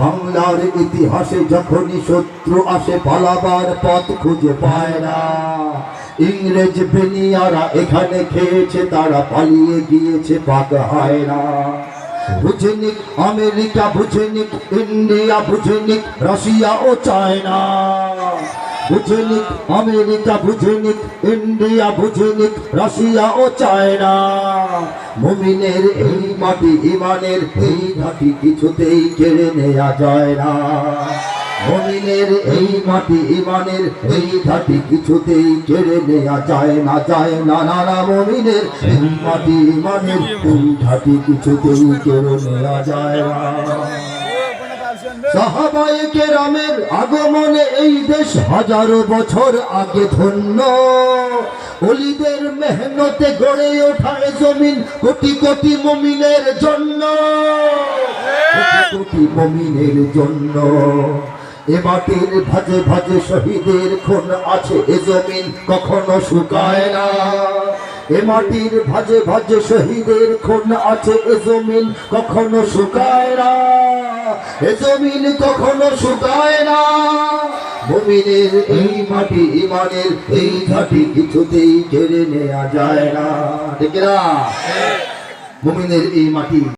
বাংলার ইতিহাসে যখনই শত্রু আসে, পালাবার পথ খুঁজে পায় না। ইংরেজ বেনিয়ারা এখানে খেয়েছে, তারা পালিয়ে গিয়েছে, পাক হয় না। বুঝেনিক আমেরিকা বুঝেনিক ইন্ডিয়া বুঝেনিক রাশিয়া ও চায়না। বুঝেনিক আমেরিকা বুঝেনিক ইন্ডিয়া বুঝেনিক রাশিয়া ও চায়না। মুমিনের এই মাটি, ইমানের এই ঘাটি কিছুতেই কেড়ে নেওয়া যায় না। মুমিনের এই মাটি, ইমানের এই ঘাটি কিছুতেই কেড়ে নেওয়া যায় না যায় না না না, মুমিনের এই মাটি, ইমানের এই ঘাটি কিছুতেই কেড়ে নেওয়া যায় না। আগমনে এই দেশ হাজারো বছর আগে ধন্য। অলিদের মেহনতে গড়ে ওঠায় জমিন কোটি কোটি মমিনের জন্য। কোটি মমিনের জন্য। এ মাটির ভাজে ভাজে শহীদের খুন আছে এ জমিন কখনো শুকায় না। এ মাটির ভাজে ভাজে শহীদের খুন আছে এ জমিন কখনো শুকায় না। এ জমিন কখনো শুকায় না। মুমিনের এই মাটি ইমানের এই ঘাটি কিছুতেই কেড়ে নেওয়া যায় না। ঠিক না মুমিনের এই মাটি